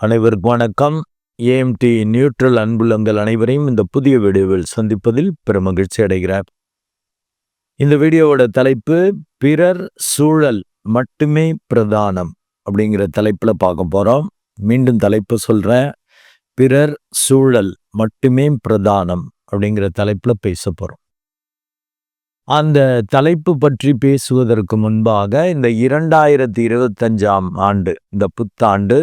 அனைவருக்கும் வணக்கம். AMD neutral அன்புள்ளங்கள் அனைவரையும் இந்த புதிய வீடியோவில் சந்திப்பதில் பெருமகிழ்ச்சி அடைகிறார் இந்த வீடியோவோட தலைப்பு பிறர் சூழல் மட்டுமே பிரதானம் அப்படிங்கிற தலைப்பில் பார்க்க போகிறோம் மீண்டும் தலைப்பு சொல்கிறேன் பிறர் சூழல் மட்டுமே பிரதானம் அப்படிங்கிற தலைப்பில் பேச போகிறோம் அந்த தலைப்பு பற்றி பேசுவதற்கு முன்பாக இந்த இரண்டாயிரத்தி இருபத்தஞ்சாம் ஆண்டு இந்த புத்தாண்டு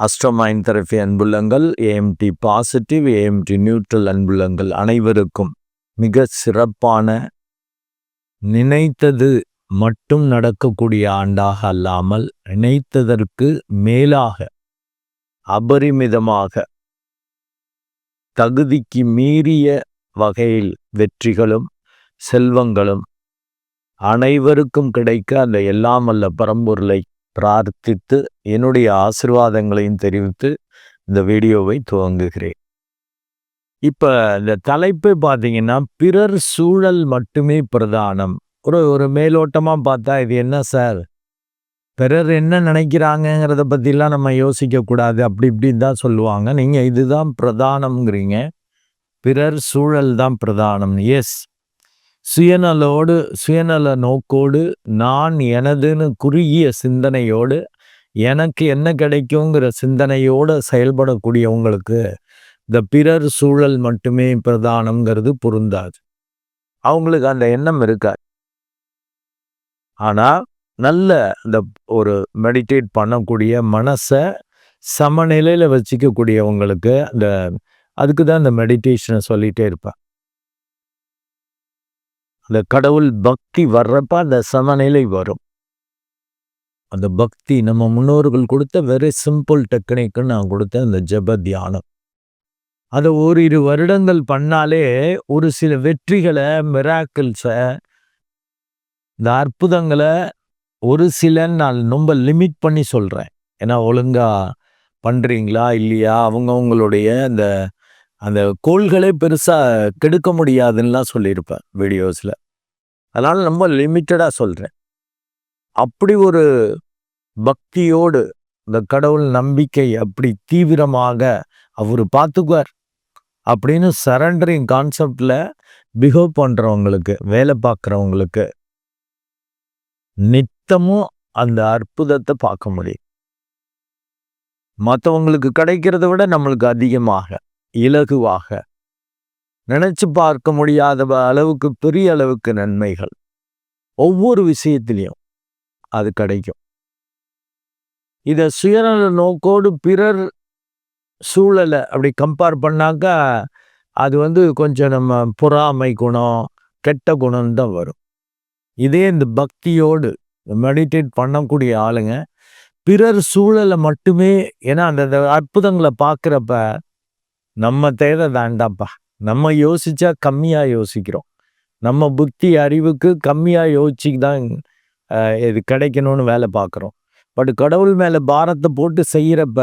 அஸ்ட்ரோமைன் தெரபி அன்புள்ளங்கள் ஏஎம்டி பாசிட்டிவ் ஏஎம்டி நியூட்ரல் அன்புள்ளங்கள் அனைவருக்கும் மிக சிறப்பான நினைத்தது மட்டும் நடக்கக்கூடிய ஆண்டாக அல்லாமல் நினைத்ததற்கு மேலாக அபரிமிதமாக தகுதிக்கு மீறிய வகையில் வெற்றிகளும் செல்வங்களும் அனைவருக்கும் கிடைக்க அந்த எல்லாம் அல்ல பரம்பொருளை பிரார்த்தித்து என்னுடைய ஆசிர்வாதங்களையும் தெரிவித்து இந்த வீடியோவை துவங்குகிறேன். இப்போ இந்த தலைப்பு பார்த்தீங்கன்னா பிறர் சூழல் மட்டுமே பிரதானம். ஒரு ஒரு மேலோட்டமாக பார்த்தா இது என்ன சார்? பிறர் என்ன நினைக்கிறாங்கங்கிறத பற்றிலாம் நம்ம யோசிக்கக்கூடாது அப்படி இப்படின்னு தான் சொல்லுவாங்க. நீங்கள் இதுதான் பிரதானம்ங்கிறீங்க. பிறர் சூழல் தான் பிரதானம். எஸ் சுயநலோடு சுயநல நோக்கோடு நான் எனதுன்னு குறுகிய சிந்தனையோடு எனக்கு என்ன கிடைக்குங்கிற சிந்தனையோடு செயல்படக்கூடியவங்களுக்கு இந்த பிறர் சூழல் மட்டுமே பிரதானங்கிறது பொருந்தாது. அவங்களுக்கு அந்த எண்ணம் இருக்காது ஆனால் நல்ல இந்த ஒரு மெடிடேட் பண்ணக்கூடிய மனசை சமநிலையில் வச்சுக்கக்கூடியவங்களுக்கு அந்த அதுக்கு தான் இந்த மெடிடேஷனை சொல்லிகிட்டே இருப்பேன் அந்த கடவுள் பக்தி வர்றப்ப அந்த சமநிலை வரும். அந்த பக்தி நம்ம முன்னோர்கள் கொடுத்த வெரி சிம்பிள் டெக்னிக்கு நான் கொடுத்த அந்த ஜப தியானம். அதை ஓரிரு வருடங்கள் பண்ணாலே ஒரு சில வெற்றிகளை மிராக்கிள்ஸை இந்த அற்புதங்களை ஒரு சில நான் ரொம்ப லிமிட் பண்ணி சொல்கிறேன் ஏன்னா ஒழுங்காக பண்ணுறீங்களா இல்லையா? அவங்கவுங்களுடைய அந்த அந்த கோள்களே பெருசாக கெடுக்க முடியாதுன்னெலாம் சொல்லியிருப்பேன் வீடியோஸில். அதனால் ரொம்ப லிமிட்டடாக சொல்கிறேன் அப்படி ஒரு பக்தியோடு இந்த கடவுள் நம்பிக்கை அப்படி தீவிரமாக அவர் பார்த்துக்குவார் அப்படின்னு சரண்டரிங் கான்செப்டில் பிஹேவ் பண்ணுறவங்களுக்கு வேலை பார்க்குறவங்களுக்கு நித்தமும் அந்த அற்புதத்தை பார்க்க முடியும். மற்றவங்களுக்கு கிடைக்கிறத விட நம்மளுக்கு அதிகமாக. இலகுவாக. நினைச்சு பார்க்க முடியாத அளவுக்கு பெரிய அளவுக்கு நன்மைகள். ஒவ்வொரு விஷயத்திலையும் அது கிடைக்கும். இதை சுயநல நோக்கோடு பிறர் சூழலை அப்படி கம்பேர் பண்ணாக்கா அது வந்து கொஞ்சம் நம்ம பொறாமை குணம் கெட்ட குணம் தான் வரும். இதே இந்த பக்தியோடு மெடிடேட் பண்ணக்கூடிய ஆளுங்க பிறர் சூழலை மட்டுமே ஏன்னா அந்த அற்புதங்களை பார்க்குறப்ப நம்ம தேவை வேண்டாம்ப்பா. நம்ம யோசிச்சா கம்மியாக யோசிக்கிறோம். நம்ம புத்தி அறிவுக்கு கம்மியாக யோசிச்சு தான் இது கிடைக்கணும்னு வேலை பார்க்குறோம். பட் கடவுள் மேலே பாரத்தை போட்டு செய்கிறப்ப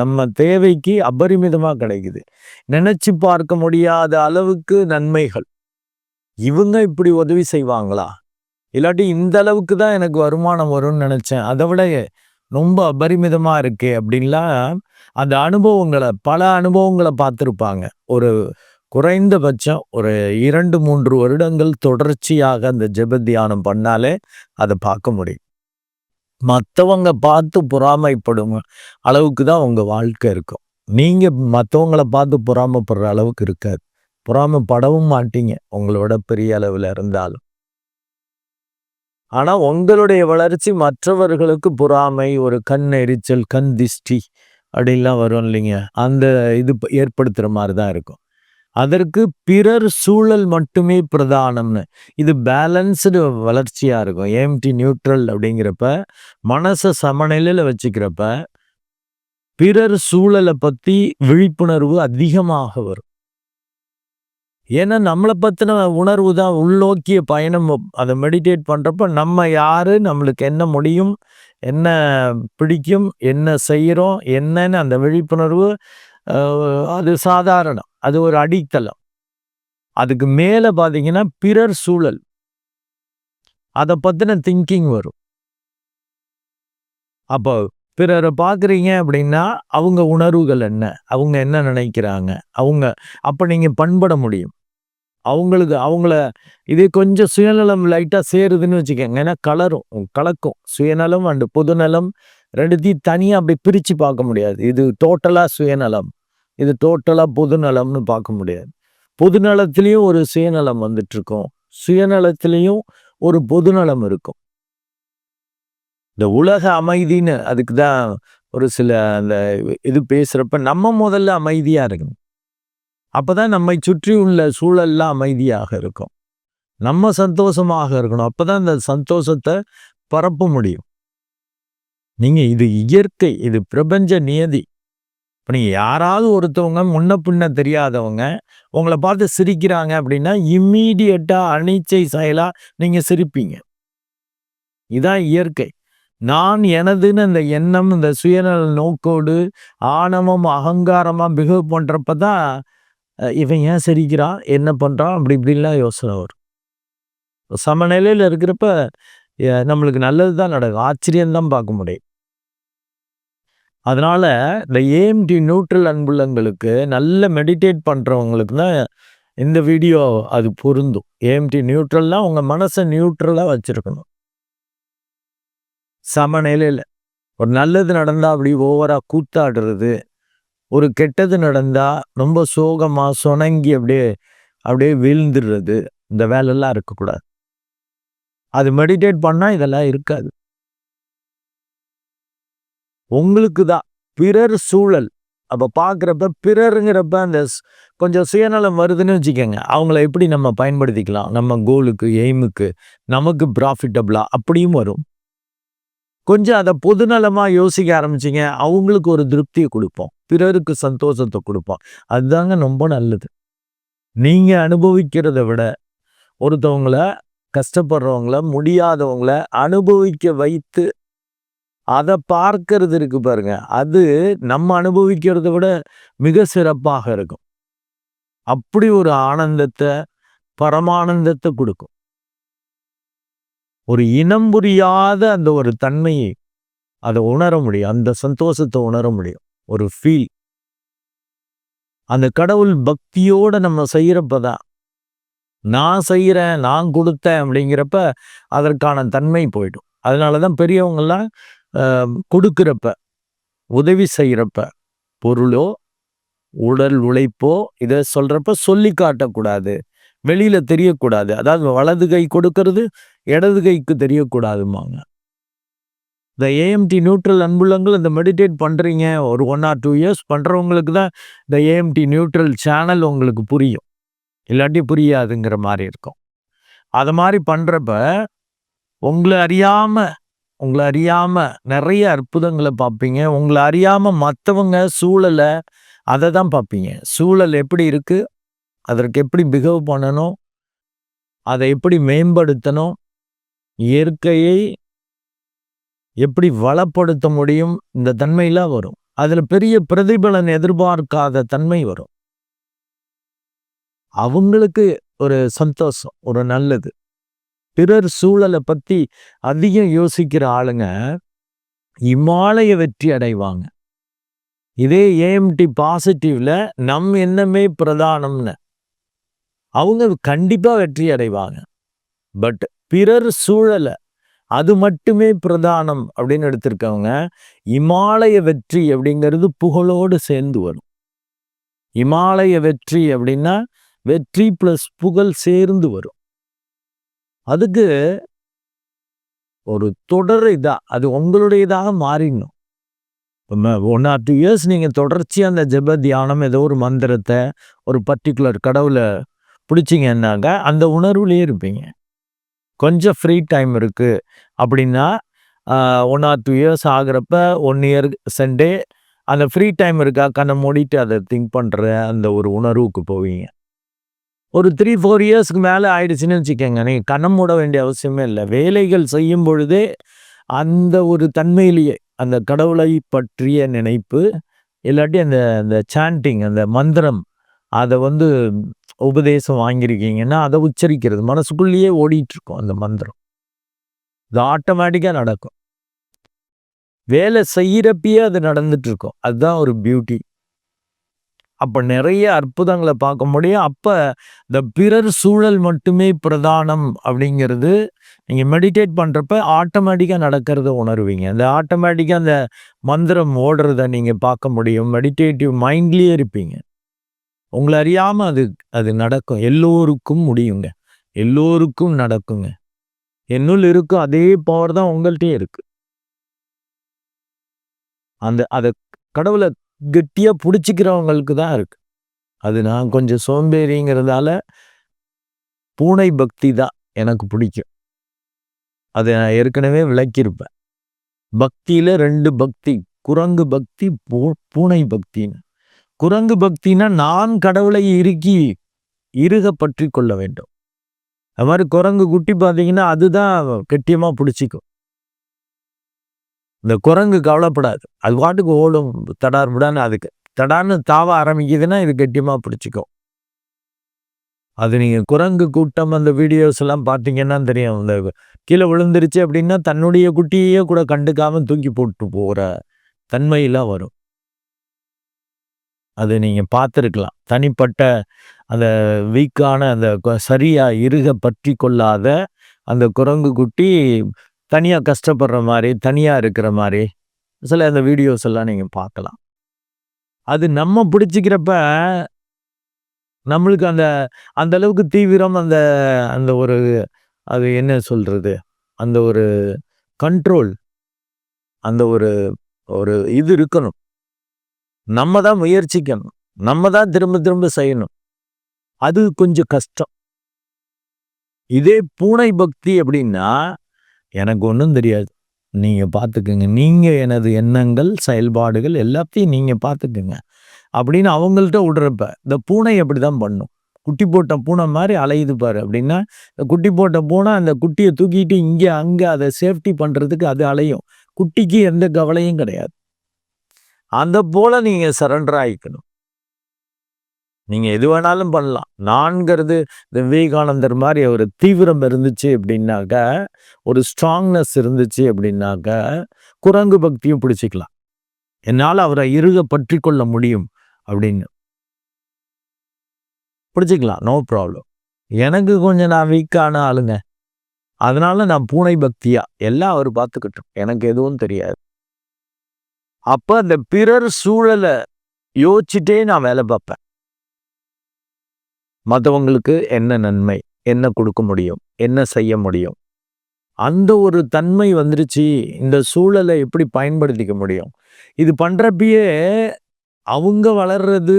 நம்ம தேவைக்கு அபரிமிதமாக கிடைக்குது. நினச்சி பார்க்க முடியாத அளவுக்கு நன்மைகள். இவங்க இப்படி உதவி செய்வாங்களா? இல்லாட்டி இந்த அளவுக்கு தான் எனக்கு வருமானம் வரும்னு நினச்சேன். அதை விட ரொம்ப அபரிமிதமாக இருக்கே அப்படின்லாம் அந்த அனுபவங்களை பல அனுபவங்களை பார்த்துருப்பாங்க. ஒரு குறைந்தபட்சம் ஒரு இரண்டு மூன்று வருடங்கள் தொடர்ச்சியாக அந்த ஜெப தியானம் பண்ணாலே அதை பார்க்க முடியும். மற்றவங்க பார்த்து பொறாமைப்படும் அளவுக்கு தான் உங்கள் வாழ்க்கை இருக்கும். நீங்கள் மற்றவங்கள பார்த்து பொறாமப்படுற அளவுக்கு இருக்காது. பொறாமப்படவும் மாட்டீங்க. உங்களோட பெரிய அளவில் இருந்தாலும். ஆனால் உங்களுடைய வளர்ச்சி மற்றவர்களுக்கு பொறாமை ஒரு கண் எரிச்சல் கண் திஷ்டி அப்படின்லாம் வரும் இல்லைங்க. அந்த இது ஏற்படுத்துகிற மாதிரி தான் இருக்கும். அதற்கு பிறர் சூழல் மட்டுமே பிரதானம்னு. இது பேலன்ஸ்டு வளர்ச்சியாக இருக்கும். ஏம்டி நியூட்ரல் அப்படிங்கிறப்ப மனசை சமநிலையில் வச்சுக்கிறப்ப பிறர் சூழலை பற்றி விழிப்புணர்வு அதிகமாக வரும். ஏன்னா நம்மளை பற்றின உணர்வு தான் உள்நோக்கிய பயணம். அதை மெடிடேட் பண்ணுறப்ப நம்ம யார் நம்மளுக்கு என்ன முடியும் என்ன பிடிக்கும் என்ன செய்கிறோம் என்னன்னு அந்த விழிப்புணர்வு அது சாதாரணம். அது ஒரு அடித்தளம். அதுக்கு மேலே பார்த்தீங்கன்னா பிறர் சூழல். அதை பற்றின திங்கிங் வரும். அப்போ பிறரை பார்க்குறீங்க அப்படின்னா அவங்க உணர்வுகள் என்ன? அவங்க என்ன நினைக்கிறாங்க? அவங்க அப்போ நீங்கள் பண்பட முடியும். அவங்களுக்கு அவங்கள இது கொஞ்சம் சுயநலம் லைட்டாக சேருதுன்னு வச்சுக்கோங்க. ஏன்னா கலரும் கலக்கும். சுயநலம் அண்டு பொதுநலம் ரெண்டுத்தையும் தனியாக அப்படி பிரித்து பார்க்க முடியாது. இது டோட்டலாக சுயநலம் இது டோட்டலாக பொதுநலம்னு பார்க்க முடியாது. பொதுநலத்திலையும் ஒரு சுயநலம் வந்துட்டுருக்கும். சுயநலத்திலையும் ஒரு பொதுநலம் இருக்கும். இந்த உலக அமைதின்னு அதுக்கு தான் ஒரு சில அந்த இது பேசுகிறப்ப நம்ம முதல்ல அமைதியாக இருக்கணும். அப்போ தான் நம்மை சுற்றி உள்ள சூழல்லாம் அமைதியாக இருக்கும். நம்ம சந்தோஷமாக இருக்கணும். அப்போ தான் இந்த சந்தோஷத்தை பரப்ப முடியும். நீங்கள் இது இயற்கை இது பிரபஞ்ச நியதி. இப்போ நீங்கள் யாராவது ஒருத்தவங்க முன்ன பின்ன தெரியாதவங்க உங்களை பார்த்து சிரிக்கிறாங்க அப்படின்னா இம்மீடியட்டாக அனிச்சை செயலாக நீங்கள் சிரிப்பீங்க. இதான் இயற்கை. நான் எனதுன்னு இந்த எண்ணம் இந்த சுயநல நோக்கோடு ஆணவம் அகங்காரமாக பிஹேவ் பண்ணுறப்ப தான் இவன் ஏன் சிரிக்கிறான்? என்ன பண்ணுறான் அப்படி இப்படின்லாம் யோசனை வரும். சமநிலையில் இருக்கிறப்ப நம்மளுக்கு நல்லது தான் நடக்கும். ஆச்சரியம்தான் பார்க்க முடியும். அதனால் இந்த ஏஎம்டி நியூட்ரல் அன்புள்ளங்களுக்கு நல்ல மெடிடேட் பண்ணுறவங்களுக்கு தான் இந்த வீடியோ அது பொருந்தும். ஏஎம்டி நியூட்ரல்னால் உங்கள் மனசை நியூட்ரலாக வச்சுருக்கணும். சமநிலையில். ஒரு நல்லது நடந்தால் அப்படி ஓவராக கூத்தாடுறது. ஒரு கெட்டது நடந்தால் ரொம்ப சோகமாக சுணங்கி அப்படியே அப்படியே வீழ்ந்துடுறது. இந்த வேலையெல்லாம் இருக்கக்கூடாது. அது மெடிடேட் பண்ணால் இதெல்லாம் இருக்காது. உங்களுக்கு தான். பிறர் சூழல். அப்போ பார்க்குறப்ப பிறருங்கிறப்ப அந்த கொஞ்சம் சுயநலம் வருதுன்னு வச்சுக்கோங்க. அவங்கள எப்படி நம்ம பயன்படுத்திக்கலாம்? நம்ம கோலுக்கு எய்முக்கு நமக்கு ப்ராஃபிட்டபிளாக அப்படியும் வரும். கொஞ்சம் அதை பொதுநலமாக யோசிக்க ஆரம்பிச்சிங்க. அவங்களுக்கு ஒரு திருப்தியை கொடுப்போம். பிறருக்கு சந்தோஷத்தை கொடுப்போம். அதுதாங்க ரொம்ப நல்லது. நீங்கள் அனுபவிக்கிறத விட ஒருத்தவங்கள கஷ்டப்படுறவங்கள முடியாதவங்கள அனுபவிக்க வைத்து அதை பார்க்கறது இருக்கு பாருங்க. அது நம்ம அனுபவிக்கிறத விட மிக சிறப்பாக இருக்கும். அப்படி ஒரு ஆனந்தத்தை பரமானந்தத்தை கொடுக்கும். ஒரு இனம் புரியாத அந்த ஒரு தன்மையை அதை உணர முடியும். அந்த சந்தோஷத்தை உணர முடியும். ஒரு ஃபீல் அந்த கடவுள் பக்தியோடு நம்ம செய்கிறப்ப தான் நான் செய்கிறேன் நான் கொடுத்தேன் அப்படிங்கிறப்ப அதற்கான தன்மை போயிடும். அதனால தான் பெரியவங்கெல்லாம் கொடுக்குறப்ப உதவி செய்கிறப்ப பொருளோ உடல் உழைப்போ இதை சொல்கிறப்ப சொல்லி காட்டக்கூடாது. வெளியில் தெரியக்கூடாது. அதாவது வலது கை கொடுக்கறது இடது கைக்கு தெரியக்கூடாதுமாங்க இந்த ஏஎம்டி நியூட்ரல் அன்புள்ளங்கள் இந்த மெடிடேட் பண்ணுறீங்க ஒரு ஒன் ஆர் டூ இயர்ஸ் பண்ணுறவங்களுக்கு தான் இந்த ஏஎம்டி நியூட்ரல் சேனல் உங்களுக்கு புரியும். இல்லாட்டி புரியாதுங்கிற மாதிரி இருக்கும். அது மாதிரி பண்ணுறப்ப உங்களை அறியாமல் உங்களை அறியாமல் நிறைய அற்புதங்களை பார்ப்பீங்க. உங்களை அறியாமல் மற்றவங்க சூழலை அதை தான் பார்ப்பீங்க. சூழல் எப்படி இருக்குது அதற்கு எப்படி பிஹேவ் பண்ணணும் அதை எப்படி மேம்படுத்தணும் இயற்கையை எப்படி வளப்படுத்த முடியும் இந்த தன்மையெல்லாம் வரும். அதில் பெரிய பிரதிபலன் எதிர்பார்க்காத தன்மை வரும். அவங்களுக்கு ஒரு சந்தோஷம் ஒரு நல்லது. பிறர் சூழலை பற்றி அதிகம் யோசிக்கிற ஆளுங்க இமாலய வெற்றி அடைவாங்க. இதே ஏஎம்டி பாசிட்டிவ்ல நம் எண்ணமே பிரதானம்னு. அவங்க கண்டிப்பாக வெற்றி அடைவாங்க. பட் பிறர் சூழலை அது மட்டுமே பிரதானம் அப்படின்னு எடுத்திருக்கவங்க இமாலய வெற்றி அப்படிங்கிறது புகழோடு சேர்ந்து வரும். இமாலய வெற்றி அப்படின்னா வெற்றி ப்ளஸ் புகழ் சேர்ந்து வரும். அதுக்கு ஒரு தொடர் இதாக அது உங்களுடையதாக மாறிடணும். ஒன் ஆர் டூ இயர்ஸ் நீங்கள் தொடர்ச்சியாக அந்த ஜெப தியானம் ஏதோ ஒரு மந்திரத்தை ஒரு பர்டிகுலர் கடவுளை பிடிச்சிங்கன்னாங்க அந்த உணர்வுலேயே இருப்பீங்க. கொஞ்சம் ஃப்ரீ டைம் இருக்குது அப்படின்னா ஒன் ஆர் டூ இயர்ஸ் ஆகிறப்ப ஒன் இயர் சண்டே அந்த ஃப்ரீ டைம் இருக்கா கண்ணை மூடிட்டு அதை திங்க் பண்ணுற அந்த ஒரு உணர்வுக்கு போவீங்க. ஒரு த்ரீ ஃபோர் இயர்ஸ்க்கு மேலே ஆயிடுச்சுன்னு வச்சுக்கோங்க. நீங்கள் கண்ணம் மூட வேண்டிய அவசியமே இல்லை. வேலைகள் செய்யும் பொழுதே அந்த ஒரு தன்மையிலேயே அந்த கடவுளை பற்றிய நினைப்பு இல்லாட்டி அந்த அந்த சாண்டிங் அந்த மந்திரம் அதை வந்து உபதேசம் வாங்கியிருக்கீங்கன்னா அதை உச்சரிக்கிறது. மனசுக்குள்ளேயே ஓடிட்டுருக்கோம் அந்த மந்திரம். இது ஆட்டோமேட்டிக்காக நடக்கும். வேலை செய்கிறப்பயே அது நடந்துட்டுருக்கோம். அதுதான் ஒரு பியூட்டி. அப்போ நிறைய அற்புதங்களை பார்க்க முடியும். அப்போ இந்த பிறர் சூழல் மட்டுமே பிரதானம் அப்படிங்கிறது நீங்கள் மெடிடேட் பண்ணுறப்ப ஆட்டோமேட்டிக்காக நடக்கிறத உணர்வீங்க. அந்த ஆட்டோமேட்டிக்காக அந்த மந்திரம் ஓடுறத நீங்கள் பார்க்க முடியும். மெடிடேட்டிவ் மைண்ட்லேயே இருப்பீங்க. உங்களை அறியாமல் அது அது நடக்கும். எல்லோருக்கும் முடியுங்க. எல்லோருக்கும் நடக்குங்க. என்னுள் இருக்கும் அதே பவர் தான் உங்கள்கிட்டயே இருக்கு. அந்த அதை கடவுளை கெட்டியாக பிடிச்சிக்கிறவங்களுக்கு தான் இருக்கு. அது நான் கொஞ்சம் சோம்பேறிங்கிறதால பூனை பக்தி தான் எனக்கு பிடிக்கும். அதை நான் ஏற்கனவே விளக்கியிருப்பேன். பக்தியில் ரெண்டு பக்தி குரங்கு பக்தி பூ பூனை பக்தின்னு. குரங்கு பக்தினா நான் கடவுளை இறுக்கி இறுக பற்றி கொள்ள வேண்டும். அது மாதிரி குரங்கு குட்டி பார்த்தீங்கன்னா அதுதான் கெட்டியமாக பிடிச்சிக்கும். இந்த குரங்கு கவலைப்படாது. அது பாட்டுக்கு ஓடும் தடார் விடான்னு அதுக்கு தடான்னு தாவ ஆரம்பிக்குதுன்னா இது கெட்டியமாக பிடிச்சிக்கும். அது நீங்கள் குரங்கு கூட்டம் அந்த வீடியோஸ் எல்லாம் பார்த்தீங்கன்னா தெரியும். இந்த கீழே விழுந்துருச்சு அப்படின்னா தன்னுடைய குட்டியே கூட கண்டுக்காமல் தூக்கி போட்டு போகிற தன்மையெல்லாம் வரும். அது நீங்கள் பார்த்துருக்கலாம். தனிப்பட்ட அந்த வீக்கான அந்த சரியாக இருக பற்றி கொள்ளாத அந்த குரங்கு குட்டி தனியாக கஷ்டப்படுற மாதிரி தனியாக இருக்கிற மாதிரி சில அந்த வீடியோஸ் எல்லாம் நீங்கள் பார்க்கலாம். அது நம்ம பிடிச்சிக்கிறப்ப நம்மளுக்கு அந்த அந்த அளவுக்கு தீவிரம் அந்த அந்த ஒரு அது என்ன சொல்கிறது அந்த ஒரு கண்ட்ரோல் அந்த ஒரு ஒரு இது இருக்கணும். நம்ம தான் முயற்சிக்கணும். நம்ம தான் திரும்ப திரும்ப செய்யணும். அது கொஞ்சம் கஷ்டம். இதே பூனை பக்தி அப்படின்னா எனக்கு ஒன்றும் தெரியாது. நீங்கள் பார்த்துக்குங்க நீங்கள் எனது எண்ணங்கள் செயல்பாடுகள் எல்லாத்தையும் நீங்கள் பார்த்துக்குங்க அப்படின்னு அவங்கள்ட்ட விடுறப்ப இந்த பூனை அப்படி தான் பண்ணும். குட்டி போட்ட பூனை மாதிரி அலையுது பாரு. அப்படின்னா இந்த குட்டி போட்ட பூனை அந்த குட்டியை தூக்கிட்டு இங்கே அங்கே அதை சேஃப்டி பண்ணுறதுக்கு அது அலையும். குட்டிக்கு எந்த கவலையும் கிடையாது. அந்த போல் நீங்கள் சரண்டர் ஆகிக்கணும் நீங்கள் எது வேணாலும் பண்ணலாம். நான்கிறது இந்த விவேகானந்தர் மாதிரி ஒரு தீவிரம் இருந்துச்சு அப்படின்னாக்க ஒரு ஸ்ட்ராங்னஸ் இருந்துச்சு அப்படின்னாக்க குரங்கு பக்தியும் பிடிச்சிக்கலாம். என்னால் அவரை இருக பற்றி கொள்ள முடியும் அப்படின்னு. பிடிச்சிக்கலாம் நோ ப்ராப்ளம் எனக்கு கொஞ்சம் நான் வீக்கான ஆளுங்க. அதனால நான் பூனை பக்தியா? எல்லாம் அவர் பார்த்துக்கிட்டோம் எனக்கு எதுவும் தெரியாது. அப்போ அந்த பிறர் சூழலை யோசிச்சுட்டே நான் வேலை பார்ப்பேன். மற்றவங்களுக்கு என்ன நன்மை என்ன கொடுக்க முடியும் என்ன செய்ய முடியும்? அந்த ஒரு தன்மை வந்துருச்சு இந்த சூழலை எப்படி பயன்படுத்திக்க முடியும்? இது பண்ணுறப்பயே அவங்க வளர்றது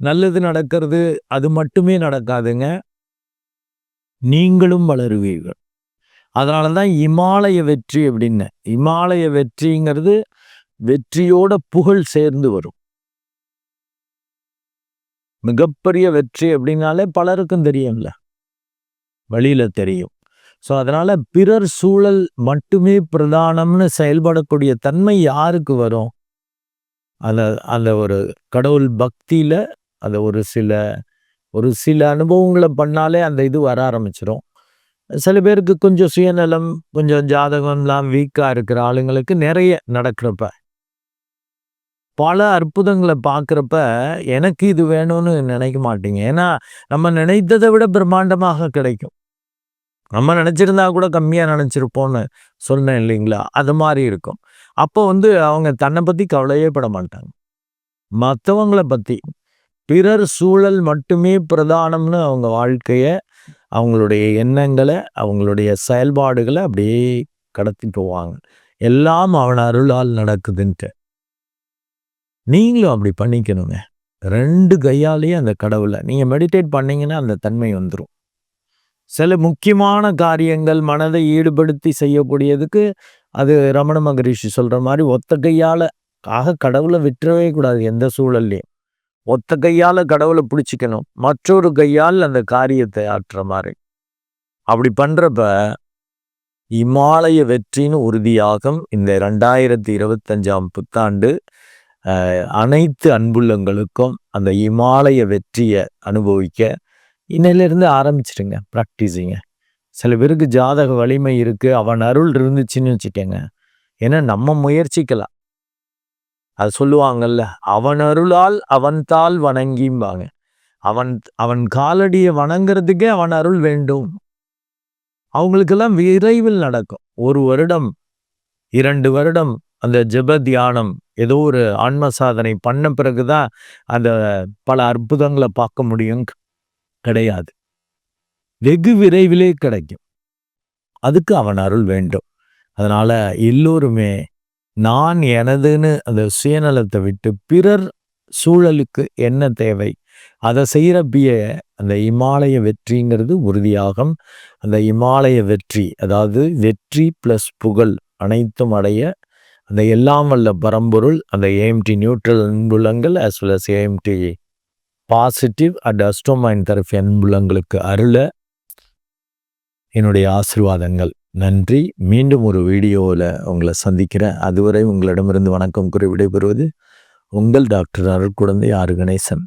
நல்லது நடக்கிறது அது மட்டுமே நடக்காதுங்க. நீங்களும் வளருவீர்கள். அதனால தான் இமாலய வெற்றி அப்படின்னு. இமாலய வெற்றிங்கிறது வெற்றியோட புகழ் சேர்ந்து வரும். மிகப்பெரிய வெற்றி அப்படின்னாலே பலருக்கும் தெரியும்ல. வழியில தெரியும். ஸோ அதனால பிறர் சூழல் மட்டுமே பிரதானம்னு செயல்படக்கூடிய தன்மை யாருக்கு வரும்? அந்த அந்த ஒரு கடவுள் பக்தியில அந்த ஒரு சில ஒரு சில அனுபவங்களை பண்ணாலே அந்த இது வர ஆரம்பிச்சிடும் சில பேருக்கு கொஞ்சம் சுயநலம் கொஞ்சம் ஜாதகம்லாம் வீக்காக இருக்கிற ஆளுங்களுக்கு நிறைய நடக்கிறப்ப பல அற்புதங்களை பார்க்குறப்ப எனக்கு இது வேணும்னு நினைக்க மாட்டீங்க. ஏன்னா நம்ம நினைத்ததை விட பிரம்மாண்டமாக கிடைக்கும். நம்ம நினச்சிருந்தா கூட கம்மியாக நினச்சிருப்போம்னு சொன்னேன் இல்லைங்களா? அது மாதிரி இருக்கும். அப்போ வந்து அவங்க தன்னை பற்றி கவலையே பட மாட்டாங்க. மற்றவங்கள பற்றி பிறர் சூழல் மட்டுமே பிரதானம்னு அவங்க வாழ்க்கையை அவங்களுடைய எண்ணங்களை அவங்களுடைய செயல்பாடுகளை அப்படியே கடத்தி போவாங்க. எல்லாம் அவன் அருளால் நடக்குதுன்ட்டு. நீங்களும் அப்படி பண்ணிக்கணுங்க. ரெண்டு கையாலேயே அந்த கடவுளை நீங்கள் மெடிடேட் பண்ணிங்கன்னா அந்த தன்மை வந்துடும் சில முக்கியமான காரியங்கள் மனதை ஈடுபடுத்தி செய்யக்கூடியதுக்கு அது ரமண மகரிஷி சொல்கிற மாதிரி ஒத்த கையால் ஆக கடவுளை விட்டுறவே கூடாது எந்த சூழல்லையும். ஒத்த கையால் கடவுளை பிடிச்சிக்கணும். மற்றொரு கையால் அந்த காரியத்தை ஆற்றுற மாதிரி. அப்படி பண்ணுறப்ப இமாலய வெற்றின்னு உறுதியாகும். இந்த ரெண்டாயிரத்தி இருபத்தஞ்சாம் புத்தாண்டு அனைத்து அன்புள்ளங்களுக்கும் அந்த இமாலய வெற்றியை அனுபவிக்க இன்னிலிருந்து ஆரம்பிச்சிடுங்க ப்ராக்டிஸிங்க சில பேருக்கு ஜாதக வலிமை இருக்குது அவன் அருள் இருந்துச்சுன்னு வச்சுக்கோங்க. ஏன்னா நம்ம முயற்சிக்கலாம். அது சொல்லுவாங்கல்ல அவன் அருளால் அவன் தாள் வணங்கிம்பாங்க. அவன் அவன் காலடியை வணங்குறதுக்கே அவன் அருள் வேண்டும். அவங்களுக்கெல்லாம் விரைவில் நடக்கும். ஒரு வருடம் இரண்டு வருடம் அந்த ஜெப தியானம் ஏதோ ஒரு ஆன்ம சாதனை பண்ண பிறகுதான் அந்த பல அற்புதங்களை பார்க்க முடியும். கிடையாது. வெகு விரைவிலே கிடைக்கும். அதுக்கு அவன் அருள் வேண்டும். அதனால் எல்லோருமே நான் எனதுன்னு அந்த சுயநலத்தை விட்டு பிறர் சூழலுக்கு என்ன தேவை அதை செய்கிறப்பிய அந்த இமாலய வெற்றிங்கிறது உறுதியாகும். அந்த இமாலய வெற்றி அதாவது வெற்றி ப்ளஸ் புகழ் அனைத்தும் அடைய அந்த எல்லாம் வல்ல பரம்பொருள் அந்த AMD neutral அன்புலங்கள் as well as AMD positive and Astromine தரப்பு அன்புலங்களுக்கு அருள என்னுடைய ஆசிர்வாதங்கள். நன்றி. மீண்டும் ஒரு வீடியோவில் உங்களை சந்திக்கிறேன். அதுவரை உங்களிடமிருந்து வணக்கம் கூறி விடைபெறுவது உங்கள் டாக்டர் அருள் குழந்தை ஆறு கணேசன்